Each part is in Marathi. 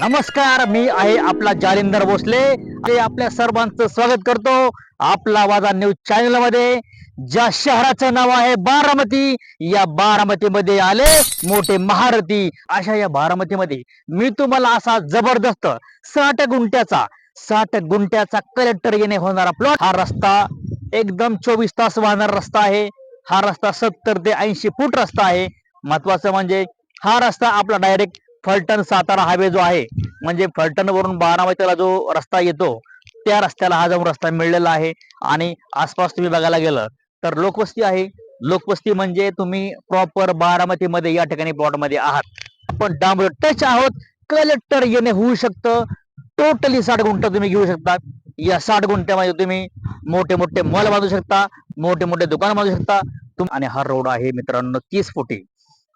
नमस्कार मी आहे आपला जालिंदर भोसले. ते आपल्या सर्वांचं स्वागत करतो आपला वाजा न्यूज चॅनलमध्ये ज्या शहराचं नाव आहे बारामती या बारामतीमध्ये आले मोठे महारथी. अशा या बारामतीमध्ये मी तुम्हाला असा जबरदस्त साठ गुंट्याचा साठ गुंट्याचा कलेक्टर येणे होणारा प्लॉट हा रस्ता एकदम चोवीस तास वाहणारा रस्ता आहे. हा रस्ता सत्तर ते ऐंशी फूट रस्ता आहे. महत्वाचं म्हणजे हा रस्ता आपला डायरेक्ट फलटण सातारा हायवे जो आहे म्हणजे फलटण वरून बारामतीला जो रस्ता येतो त्या रस्त्याला हा जाऊन रस्ता मिळलेला आहे. आणि आसपास तुम्ही बघायला गेलं तर लोकवस्ती आहे. लोकवस्ती म्हणजे तुम्ही प्रॉपर बारामती मध्ये या ठिकाणी प्लॉटमध्ये आहात आपण डांबर टच आहोत कलेक्टर येणे होऊ शकतं. टोटली साठ गुंठ तुम्ही घेऊ शकता. या साठ गुंठ्यामध्ये तुम्ही मोठे मोठे मॉल बांधू शकता मोठे मोठे दुकान बांधू शकता. तुम आणि हा रोड आहे मित्रांनो तीस फुटी.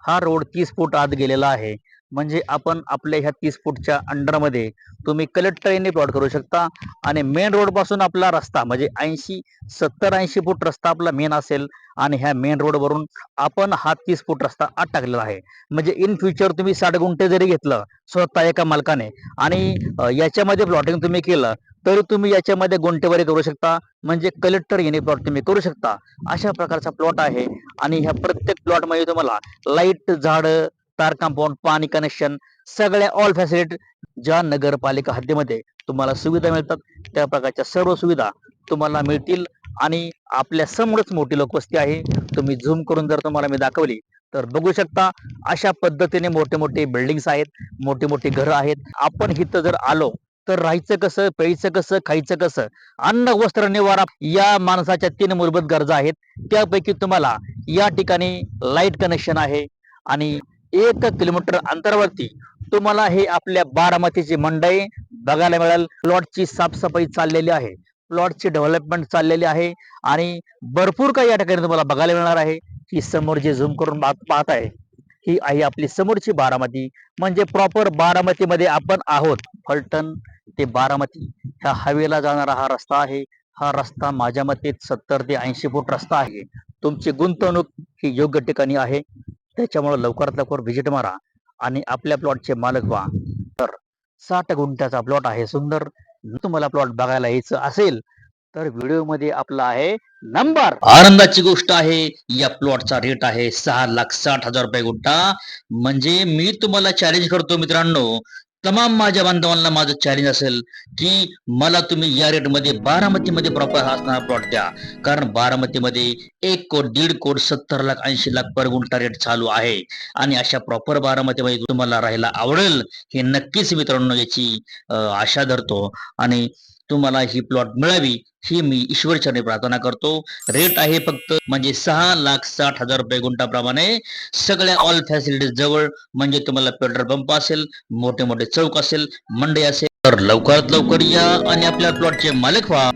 हा रोड तीस फूट आत गेलेला आहे. म्हणजे आपण आपल्या ह्या तीस फूटच्या अंडरमध्ये तुम्ही कलेक्टरीने प्लॉट करू शकता. आणि मेन रोडपासून आपला रस्ता म्हणजे ऐंशी सत्तर ऐंशी फूट रस्ता आपला मेन असेल. आणि ह्या मेन रोडवरून आपण हा तीस फूट रस्ता आत टाकलेला आहे. म्हणजे इन फ्युचर तुम्ही साठ गुंठे जरी घेतलं स्वतः एका मालकाने आणि याच्यामध्ये प्लॉटिंग तुम्ही केलं तर तुम्ही याच्यामध्ये गुंठेवारी करू शकता. म्हणजे कलेक्टर येणे प्लॉट तुम्ही करू शकता. अशा प्रकारचा प्लॉट आहे. आणि ह्या प्रत्येक प्लॉटमध्ये तुम्हाला लाइट झाडं तार कंपाऊंड पाणी कनेक्शन सगळ्या ऑल फॅसिलिटी ज्या नगरपालिका हद्दीमध्ये तुम्हाला सुविधा मिळतात त्या प्रकारच्या सर्व सुविधा तुम्हाला मिळतील. आणि आपल्या समोरच मोठी लोकवस्ती आहे. तुम्ही झूम करून जर तुम्हाला मी दाखवली तर बघू शकता अशा पद्धतीने मोठे मोठे बिल्डिंग्स आहेत मोठी मोठी घरं आहेत. आपण इथं जर आलो तर राहायचं कसं प्यायचं कसं खायचं कसं? अन्न वस्त्र निवारा या माणसाच्या तीन मूलभूत गरजा आहेत. त्यापैकी तुम्हाला या ठिकाणी लाइट कनेक्शन आहे आणि एक किलोमीटर अंतरावरती तुम्हाला हे आपल्या बारामतीची मंडई बघायला मिळेल. प्लॉटची साफसफाई चाललेली आहे. प्लॉटची डेव्हलपमेंट चाललेली आहे आणि भरपूर काही या ठिकाणी तुम्हाला बघायला मिळणार आहे. ही समोर जे झूम करून पाहत पाहत आहे ही आहे आपली समोरची बारामती. म्हणजे प्रॉपर बारामतीमध्ये आपण आहोत. फलटण ते बारामती. ह्या हवेला जाणारा हा रस्ता आहे. हा रस्ता माझ्या मते सत्तर ते ऐंशी फूट रस्ता आहे. तुमची गुंतवणूक ही योग्य ठिकाणी आहे. त्याच्यामुळे लवकरात लवकर व्हिजिट मारा आणि आपल्या प्लॉटचे मालक व्हा. तर साठ गुंठ्याचा प्लॉट आहे सुंदर. जर तुम्हाला प्लॉट बघायला यायचं असेल तर व्हिडिओमध्ये आपला आहे नंबर आनंदाची गोष्ट आहे या प्लॉटचा रेट आहे सहा लाख साठ हजार रुपये गुंठा. म्हणजे मी तुम्हाला चॅलेंज करतो मित्रांनो तमाम माझ्या बांधवांना माझं चॅलेंज असेल की मला तुम्ही या रेटमध्ये बारामतीमध्ये प्रॉपर असणारा प्लॉट द्या. कारण बारामतीमध्ये एक कोट दीड कोट सत्तर लाख ऐंशी लाख पर गुंठा रेट चालू आहे. आणि अशा प्रॉपर बारामतीमध्ये तुम्हाला राहायला आवडेल हे नक्कीच मित्रांनो याची आशा धरतो. आणि तुम्हाला ही प्लॉट मिळावी ही मी ईश्वरचरणी प्रार्थना करतो. रेट आहे फक्त म्हणजे सहा लाख साठ हजार रुपये गुंठाप्रमाणे. सगळ्या ऑल फॅसिलिटीज जवळ म्हणजे तुम्हाला पेट्रोल पंप असेल मोठे मोठे चौक असेल मंडई असेल तर लवकरात लवकर या आणि आपल्या प्लॉटचे मालक व्हा.